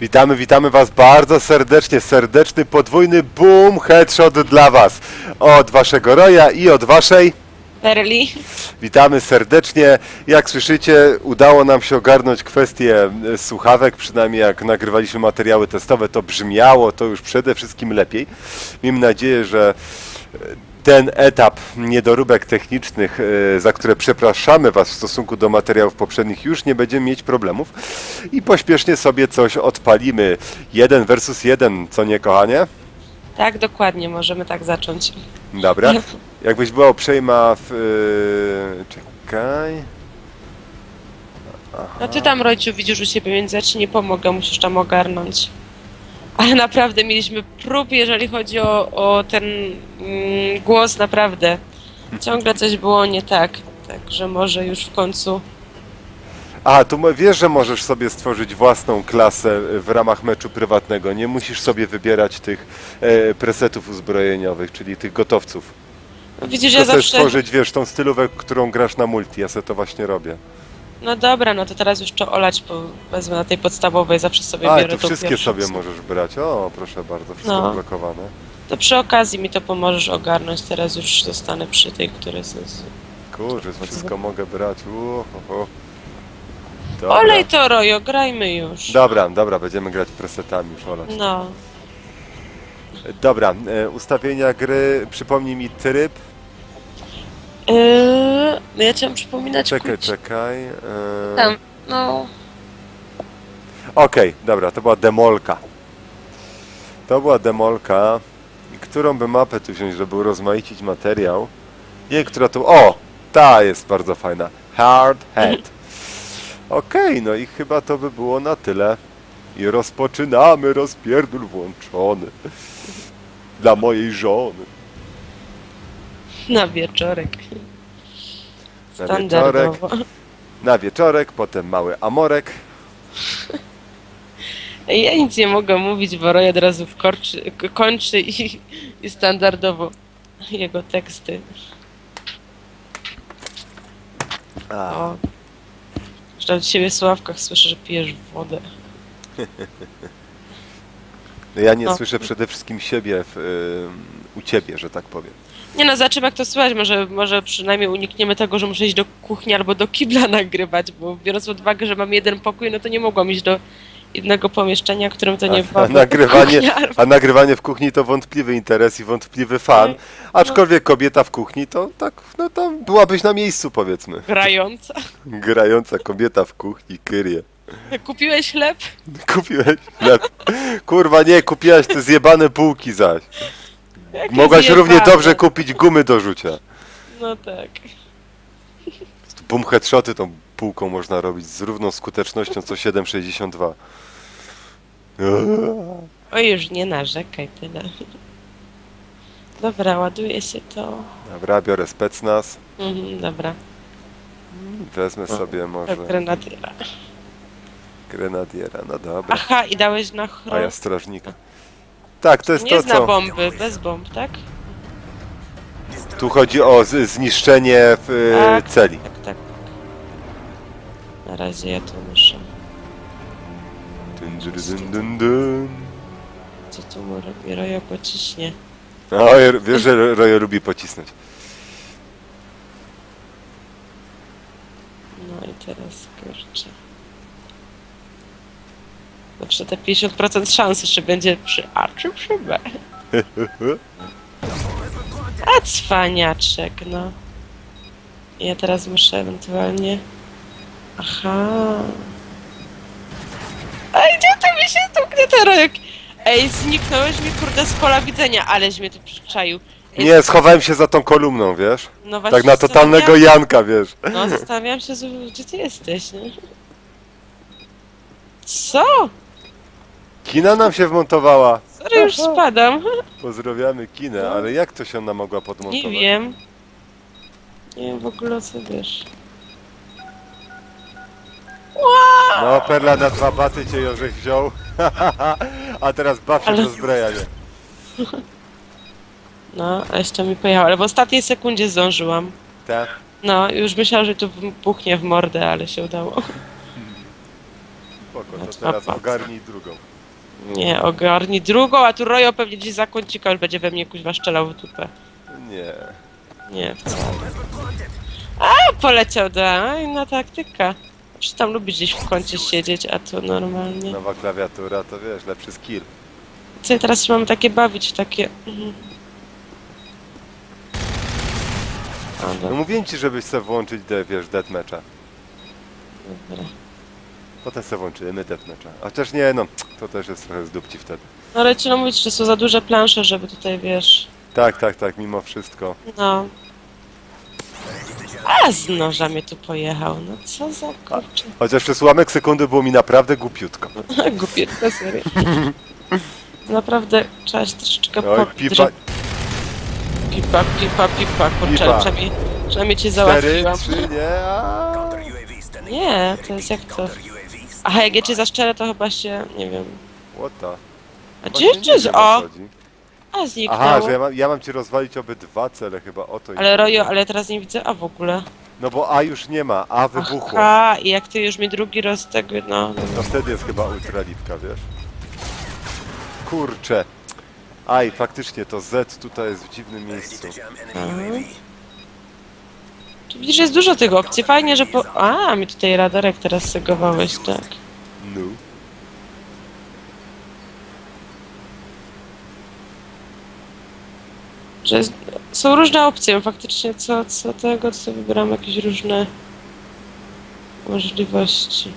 Witamy, witamy Was bardzo serdecznie. Serdeczny podwójny boom headshot dla Was. Od Waszego Roja i od Waszej. Perli. Witamy serdecznie. Jak słyszycie, udało nam się ogarnąć kwestię e, słuchawek, przynajmniej jak nagrywaliśmy materiały testowe, to brzmiało to już przede wszystkim lepiej. Miejmy nadzieję, że e, ten etap niedoróbek technicznych, e, za które przepraszamy Was w stosunku do materiałów poprzednich, już nie będziemy mieć problemów i pośpiesznie sobie coś odpalimy. Jeden versus jeden, co nie, kochanie? Tak, dokładnie, możemy tak zacząć. Dobra. Jakbyś była uprzejma w... Yy, czekaj... No ty tam, Rojciu, widzisz u siebie, więc ja ci nie pomogę, musisz tam ogarnąć. Ale naprawdę mieliśmy prób, jeżeli chodzi o, o ten mm, głos, naprawdę. Ciągle coś było nie tak. Także może już w końcu. A, tu wiesz, że możesz sobie stworzyć własną klasę w ramach meczu prywatnego. Nie musisz sobie wybierać tych e, presetów uzbrojeniowych, czyli tych gotowców. No, widzisz, ja sobie zawsze. stworzyć, wiesz, tą stylówę, którą grasz na multi. Ja sobie to właśnie robię. No dobra, no to teraz już to olać, bo wezmę na tej podstawowej, zawsze sobie A, i biorę tą wszystkie pierwszą. sobie możesz brać. O, proszę bardzo, wszystko No. blokowane. To przy okazji mi to pomożesz ogarnąć, teraz już zostanę przy tej, które są... z- Kurczę, wszystko mogę brać. Dobra. Olej to, Rojo, grajmy już. Dobra, dobra, będziemy grać presetami już, olać. No. Dobra, e, ustawienia gry, przypomnij mi tryb. Yy, no ja chciałam przypominać... Czekaj, kurczę, czekaj. e, Tam, no... Okej, dobra, to była demolka. To była demolka. I którą by mapę tu wziąć, żeby urozmaicić materiał? Nie, która tu... O! Ta jest bardzo fajna. Hard Head. Okej, no i chyba to by było na tyle. I rozpoczynamy rozpierdol włączony. Dla mojej żony. Na wieczorek. Na Standardowo. Na wieczorek, potem mały amorek. Ja nic nie mogę mówić, bo Roy od razu wkorczy, k- kończy i, i standardowo jego teksty. A, O. Zresztą od siebie w sławkach słyszę, że pijesz wodę. no ja nie No. słyszę przede wszystkim siebie w, ym, u ciebie, że tak powiem. Nie no, zobaczymy jak to słychać. Może, może przynajmniej unikniemy tego, że muszę iść do kuchni albo do kibla nagrywać, bo biorąc pod uwagę, że mam jeden pokój, no to nie mogłam iść do jednego pomieszczenia, którym to nie A, była a, nagrywanie, kuchnia a nagrywanie w kuchni to wątpliwy interes i wątpliwy fan. Aczkolwiek kobieta w kuchni to tak, no to byłabyś na miejscu powiedzmy. grająca. Grająca kobieta w kuchni, kyrie. Kupiłeś chleb? Kupiłeś chleb. Kurwa nie, kupiłaś te zjebane bułki zaś. Mogłaś równie dobrze kupić gumy do rzucia. No tak. Boom headshoty tą półką można robić z równą skutecznością co 7,62. Oj, już nie narzekaj tyle. Dobra, ładuje się to. Dobra, biorę specnaz. Mhm, dobra, Wezmę sobie może tak grenadiera. grenadiera. No dobra. Aha, i dałeś na A ja strażnika. Tak, to jest Nie to, zna co... bomby, bez bomb, tak? Tu chodzi o z- zniszczenie w, e, Tak. celi. Tak, tak. Na razie ja tu muszę. Dun, dun, dun, dun, dun. Co tu mu robi? Rojo pociśnie. O, ja- wiesz, że Rojo lubi pocisnąć. No i teraz kurczę. Zawsze te 50% szansy, czy będzie przy A czy przy B. A cwaniaczek, no. Ja teraz muszę ewentualnie... Aha. Ej, gdzie to mi się tu gdzie to rojek? Ej, zniknąłeś mi kurde z pola widzenia, aleś mnie tu przyczaił. Ej, Nie, schowałem się za tą kolumną, wiesz? no właśnie Tak na totalnego zastanawiałam- Janka, wiesz? No, zastanawiam się, gdzie ty jesteś, nie? Co? Kina nam się wmontowała. Sorry, już spadam. Pozdrawiamy Kinę, ale jak to się ona mogła Nie podmontować? wiem. Nie wiem w ogóle o co wiesz. No, Perla na dwa baty cię Jorzech wziął. A teraz baw się Ale- do. No, a jeszcze mi pojechał, ale w ostatniej sekundzie zdążyłam. Tak? No, już myślałam, że tu buchnie w mordę, ale się udało. Spoko. to teraz Apa. ogarnij drugą. Nie, ogarnij drugą, a tu Rojo pewnie gdzieś za kącika już będzie we mnie kuźwa szczelał w dupę. Nie. Nie, wcale. A, poleciał da, inna taktyka. Czy tam lubi gdzieś w kącie siedzieć, a tu normalnie. Nowa klawiatura, to wiesz, lepszy skill. Co ja teraz się mamy takie bawić takie... Mhm. A, No dobra, mówiłem ci, żebyś sobie włączyć, de, wiesz, deathmatcha. dobra. Potem sobie włączymy deathmatcha. A Chociaż nie, no, to też jest trochę z dupci wtedy. No ale trzeba mówić, że są za duże plansze, żeby tutaj, wiesz... Tak, tak, tak, mimo wszystko. No. A z noża mnie tu pojechał, no co za kurczę. Chociaż przez ułamek sekundy było mi naprawdę głupiutko. Głupiutka, serio. Naprawdę trzeba się troszeczkę Oj, podrzeć. pipa, Pipa, pipa, pipa, kurczę, Pipa. przynajmniej, przynajmniej cię cztery, załatwiłam. trzy, nie, a... Nie, to jest jak to... Aha, jak ja cię zaszczerę, to chyba się, nie wiem... What the? A Właśnie gdzie nie jest... wiem, o chodzi. A, zniknęło. Aha, że ja mam, ja mam ci rozwalić obydwa cele chyba, o to Ale idzie. Rojo, ale teraz nie widzę A w ogóle. No bo A już nie ma, A wybuchło. Aha, i jak ty już mi drugi roz tego, no... no. Wtedy jest chyba ultralitka, wiesz? Kurczę. Aj, faktycznie to Z tutaj jest w dziwnym miejscu. Mhm. Czy widzisz, jest dużo tych opcji. Fajnie, że po... A, mi tutaj radarek teraz segowałeś, tak. No. Że jest... są różne opcje, faktycznie co, co tego, co wybieram jakieś różne możliwości.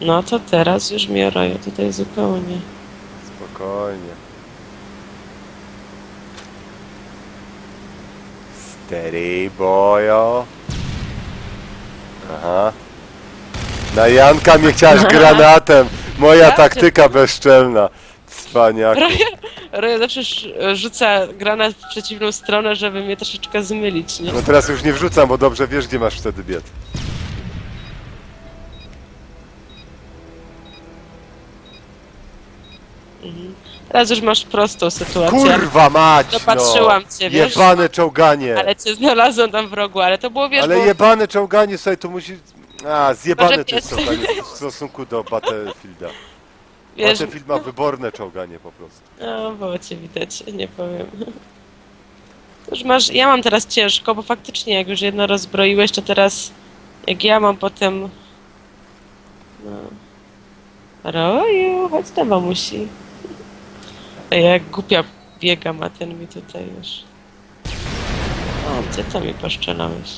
No to teraz już mi tutaj zupełnie. Spokojnie. Steady boyo. Aha. Na Janka mnie chciałaś granatem. Moja Ja cię- taktyka bezczelna. Cwaniaku. Roję, roję zawsze sz- rzuca granat w przeciwną stronę, żeby mnie troszeczkę zmylić, nie? No teraz już nie wrzucam, bo dobrze wiesz, gdzie masz wtedy biec. Teraz już masz prostą sytuację. Kurwa mać, Dopatrzyłam no. cię, wiesz? Jebane czołganie. Ale cię znalazłam tam w rogu, ale to było, wiesz, Ale bo... jebane czołganie, słuchaj, to musi... A, zjebane Może to jest pies. czołganie w stosunku do Battlefielda. wiesz Battlefield ma wyborne czołganie po prostu. no, było cię widać, nie powiem. Już masz... Ja mam teraz ciężko, bo faktycznie jak już jedno rozbroiłeś, to teraz... Jak ja mam potem... No... Roju, chodź tam, mamusi. A ja jak głupia biegam, a ten mi tutaj już... O, gdzie to mi poszczelałeś?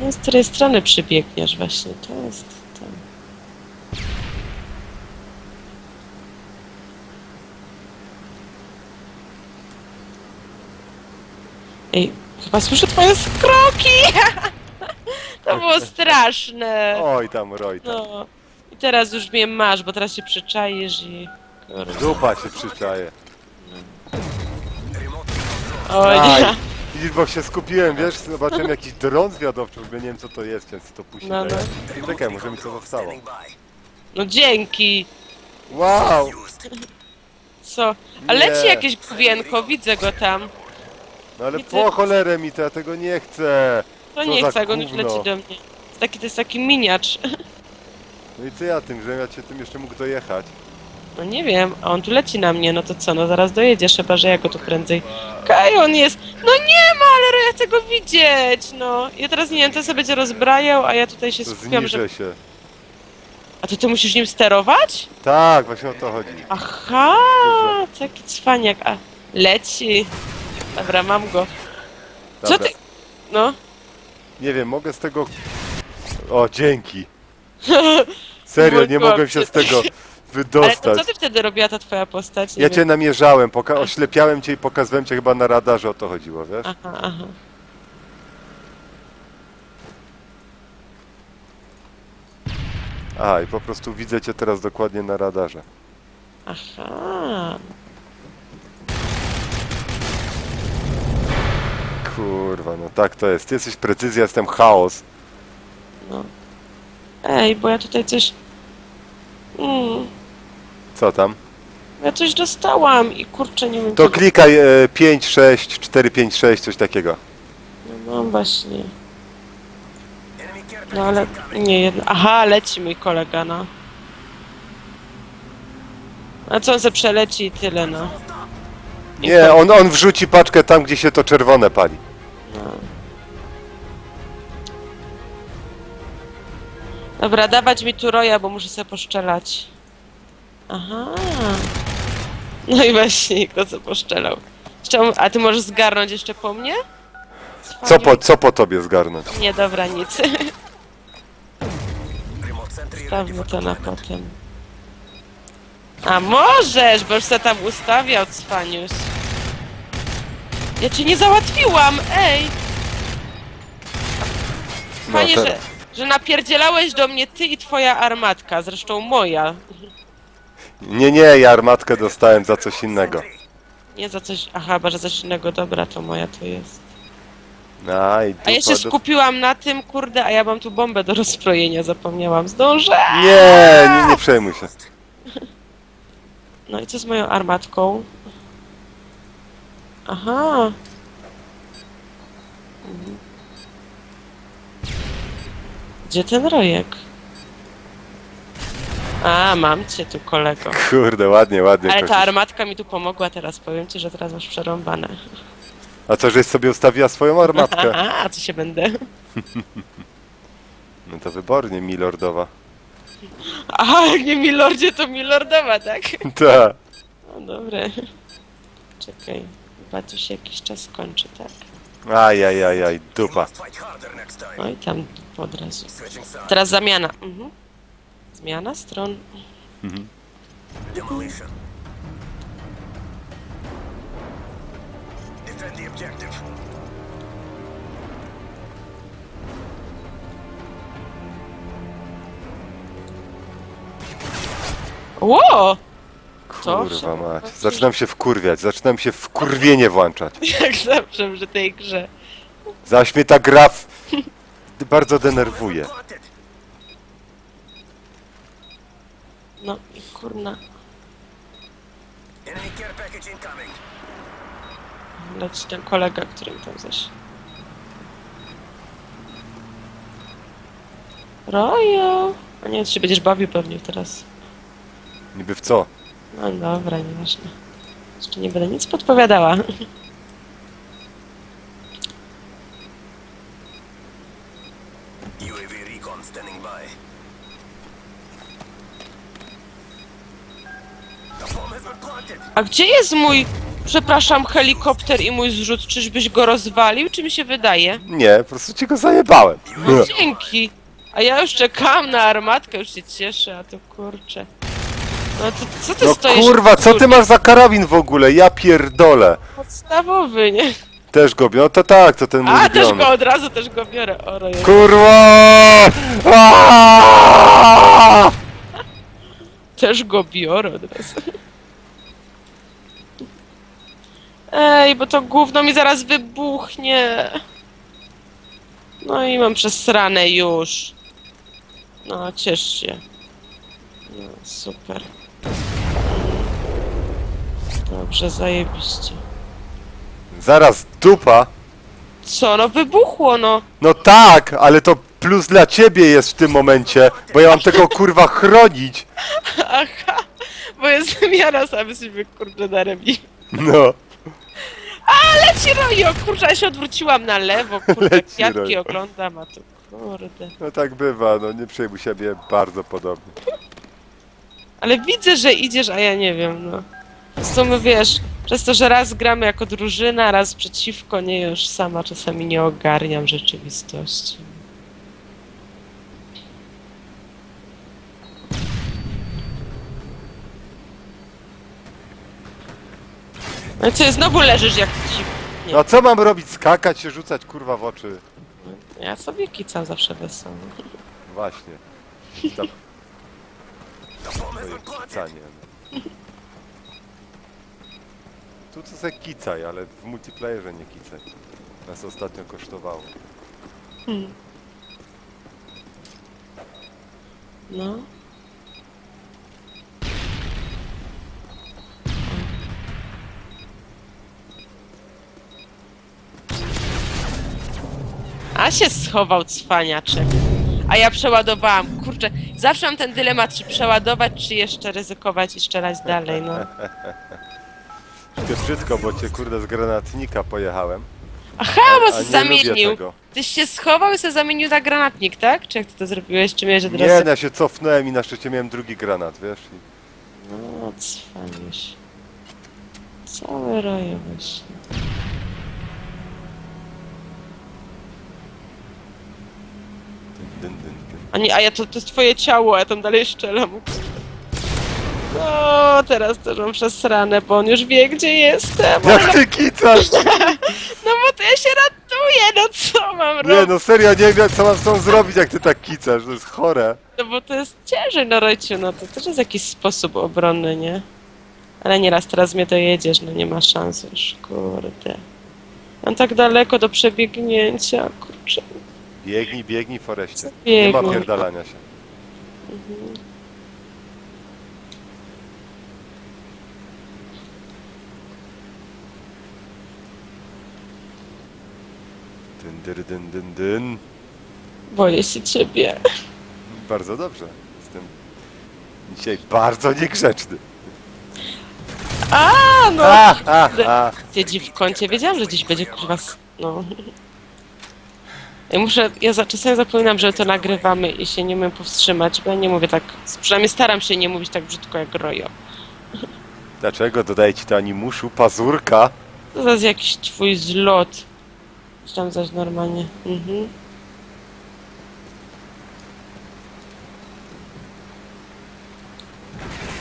No, z której strony przybiegniesz właśnie, to jest ten... Ej, chyba słyszę twoje kroki! To było straszne. Oj tam, roj tam. No. I teraz już mnie masz, bo teraz się przyczaisz i... Kurwa. Dupa się przyczaje. O Aj. nie. Widzisz, bo się skupiłem, wiesz, zobaczyłem jakiś dron zwiadowczy, bo nie wiem co to jest, sobie to puścić. No, no. Czekaj, może mi co zostało. No dzięki. Wow! Co? A Nie. leci jakieś główienko, widzę go tam. No ale Widzę- po cholerę mi to, ja tego nie chcę. To Co nie za chcę, on już gówno. leci do mnie. Taki, to jest taki miniacz. No i co ja tym, że ja cię tym jeszcze mógł dojechać? No nie wiem, a on tu leci na mnie, no to co, no zaraz dojedziesz, chyba że ja go tu prędzej... Kaj, on jest... No nie ma, ale ja chcę go widzieć, no. Ja teraz nie wiem, to sobie będzie rozbrajał, a ja tutaj się To skupiam, zniżę że... się. A to ty musisz nim sterować? Tak, właśnie o to chodzi. Aha, taki cwaniak, a leci. Dobra, mam go. Co Dobra. ty... No. Nie wiem, mogę z tego... O, dzięki. Serio, nie mogłem się z tego Ale to wydostać. co ty wtedy robiła ta twoja postać? Nie Ja wiem. cię namierzałem, poka- oślepiałem cię i pokazywałem cię chyba na radarze, o to chodziło, wiesz? Aha, aha. A, i po prostu widzę cię teraz dokładnie na radarze. Aha. Kurwa, no tak to jest. Ty jesteś precyzja, jestem chaos. No. Ej, bo ja tutaj coś... Mm, Co tam? ja coś dostałam i kurczę, nie wiem... To klikaj e, 5, 6, 4, 5, 6, coś takiego. No mam właśnie. No ale nie jedno. Aha, leci mój kolega, no. A co on se przeleci i tyle, no. Nie, on, on wrzuci paczkę tam, gdzie się to czerwone pali. Dobra, dawać mi tu roja, bo muszę sobie poszczelać. Aha. No i właśnie, kto co poszczelał. A ty możesz zgarnąć jeszcze po mnie? Co po, co po tobie zgarnąć? Nie, dobra, nic. Stawmy to na potem. A możesz, bo już se tam ustawiał, cwanius. Ja cię nie załatwiłam, ej! Fajnie, No, że, teraz. Że napierdzielałeś do mnie ty i twoja armatka, zresztą moja. Nie, nie, ja armatkę dostałem za coś innego. Nie za coś, aha, chyba, że coś innego, dobra, to moja to jest. A, i A ja się do- skupiłam na tym, kurde, a ja mam tu bombę do rozbrojenia, zapomniałam, zdążę! Nie, nie, nie przejmuj się. No i co z moją armatką? Aha. Mhm. Gdzie ten rojek? A, mam cię tu, kolego. Kurde, ładnie, ładnie. Ale ta armatka mi tu pomogła teraz, powiem ci, że teraz masz przerąbane. A co, żeś sobie ustawiła swoją armatkę? A co się będę? No to wybornie, milordowa. Aha, jak nie Milordzie, to Milordowa, tak? Tak. No dobra. Czekaj, chyba tu się jakiś czas kończy, tak? Ajajajaj, dupa. Oj, tam od razu. Teraz zamiana. Mhm. Zmiana stron. Mhm. To Kurwa mać. Zaczynam się wkurwiać, zaczynam się wkurwienie włączać. Jak zawsze przy tej grze. Zaś mnie ta gra w... bardzo denerwuje. No i kurna. Leci ten kolega, którym tam zaś. Rojo! A nie, ty się będziesz bawił pewnie teraz. Niby w co? No dobra, nieważne. Jeszcze nie będę nic podpowiadała. UAV recon standing by. The bomb has been planted. A gdzie jest mój, przepraszam, helikopter i mój zrzut? Czyżbyś go rozwalił, czy mi się wydaje? Nie, po prostu ci go zajebałem. No dzięki. A ja już czekałam na armatkę, już się cieszę, a tu kurczę. No to co ty No stoisz? kurwa, co ty masz za karabin w ogóle? Ja pierdolę. Podstawowy, nie? Też go biorę? No to tak, to ten mój A, też ulubiony. go od razu też go biorę. O, roju. Kurwa! Aaaa! Też go biorę od razu. Ej, bo to gówno mi zaraz wybuchnie. No i mam przesrane już. No, ciesz się. No, super. Dobrze, zajebiście. Zaraz, dupa. Co, no wybuchło, no. No tak, ale to plus dla ciebie jest w tym momencie, bo ja mam tego kurwa chronić. Aha, bo jest miara, sam jesteśmy kurde na rebi. No. A, leci Rojo! Kurczę, ja się odwróciłam na lewo, kurde, Leci kwiatki oglądam, a tu kurde. No tak bywa, no nie przejmuj siebie, bardzo podobnie. Ale widzę, że idziesz, a ja nie wiem, no. Sumie wiesz, przez to, że raz gramy jako drużyna, raz przeciwko, nie już sama czasami nie ogarniam rzeczywistości. No co, znowu leżysz jak ci... Nie, No a co mam robić? Skakać się, rzucać kurwa w oczy? ja sobie kicam zawsze wesoło. Właśnie. Za The bomb has twoje been planted. kicanie. no. Tu to se kicaj, ale w multiplayerze nie kicaj. Nas ostatnio kosztowało. No. A się schował cwaniaczek. A ja przeładowałam. Kurczę, zawsze mam ten dylemat, czy przeładować, czy jeszcze ryzykować i strzelać dalej, no. Troszkę brzydko, bo cię kurde z granatnika pojechałem. Aha, bo nie lubię zamienił. tego. Tyś się schował i się zamienił na granatnik, tak? Czy jak ty to zrobiłeś? Czy miałeś od Nie, razu... no ja się cofnąłem i na szczycie miałem drugi granat, wiesz? I No, cwanisz. Całe roje właśnie. Dyn, dyn, dyn. A nie, a ja to, to jest twoje ciało, a ja tam dalej szczelam. No, teraz też mam przesrane, bo on już wie, gdzie jestem. Jak ty kicasz? No bo to ja się ratuję, no co mam Nie robić? no serio, nie wiem co mam z tą zrobić jak ty tak kicasz, to jest chore. No bo to jest ciężej, no Rojciu, no to też jest jakiś sposób obrony, nie? Ale nieraz teraz mnie dojedziesz, no nie ma szans już, kurde. Mam tak daleko do przebiegnięcia, kurczę. Biegnij, biegnij Foreście. Nie ma Biegnij. pierdalania się. Dyn, dyn, dyn, dyn, dyn. Boję się ciebie. Bardzo dobrze. Jestem dzisiaj bardzo niegrzeczny. A, no! A, a, a. Siedzi w kącie, wiedziałam, że dziś będzie kurwa, s- no. Ja muszę, ja za, czasem zapominam, że to nagrywamy i się nie umiem powstrzymać, bo ja nie mówię tak, przynajmniej staram się nie mówić tak brzydko jak Rojo. Dlaczego dodaję ci to animuszu? Pazurka? To zaraz jakiś twój zlot. Coś normalnie. Mhm.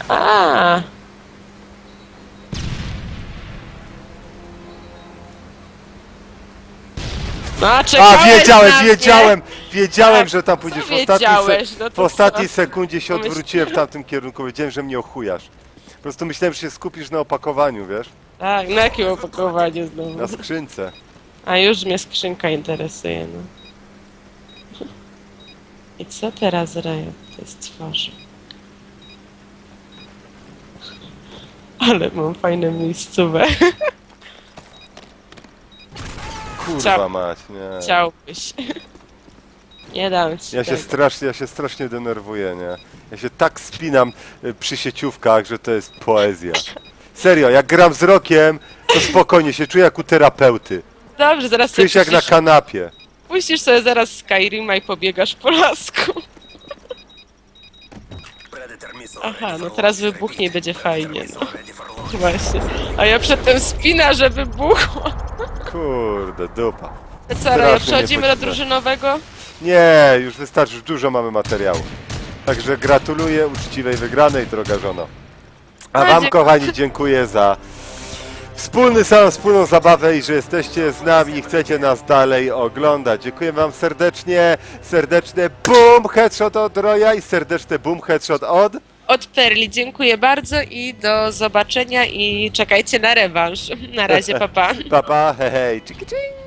A. No, A, wiedziałem, na mnie. wiedziałem, wiedziałem, Tak, że tam pójdziesz. W ostatniej, wiedziałeś? No w ostatniej co? sekundzie się Pomyśl- odwróciłem w tamtym kierunku. Wiedziałem, że mnie ochujasz. Po prostu myślałem, że się skupisz na opakowaniu, wiesz? Tak, na jakim opakowaniu znowu? Na skrzynce. A już mnie skrzynka interesuje, no. I co teraz Rajo to stworzy? Ale mam fajne miejscówę. Kurwa Chciał- mać, nie. Chciałbyś. Nie dam ci Ja się tego. strasznie, ja się strasznie denerwuję, nie? Ja się tak spinam y, przy sieciówkach, że to jest poezja. Serio, jak gram z rokiem, to spokojnie się czuję jak u terapeuty. Dobrze, zaraz sobie Czuję się jak na puścisz, kanapie. puścisz sobie zaraz Skyrima i pobiegasz po lasku. Aha, no teraz wybuchnie i będzie fajnie, no. Właśnie. A ja przedtem spina, że wybuchło. Kurde, dupa. Co, przechodzimy do drużynowego? Nie, już wystarczy, już dużo mamy materiału. Także gratuluję uczciwej wygranej, droga żono. A No, wam, dziękuję. kochani, dziękuję za wspólny sam, wspólną zabawę i że jesteście z nami i chcecie nas dalej oglądać. Dziękuję wam serdecznie, serdeczne boom headshot od Roya i serdeczne boom headshot od... Od Perli dziękuję bardzo i do zobaczenia i czekajcie na rewanż. Na razie, papa. Papa, hej, hej, cziki, cziki.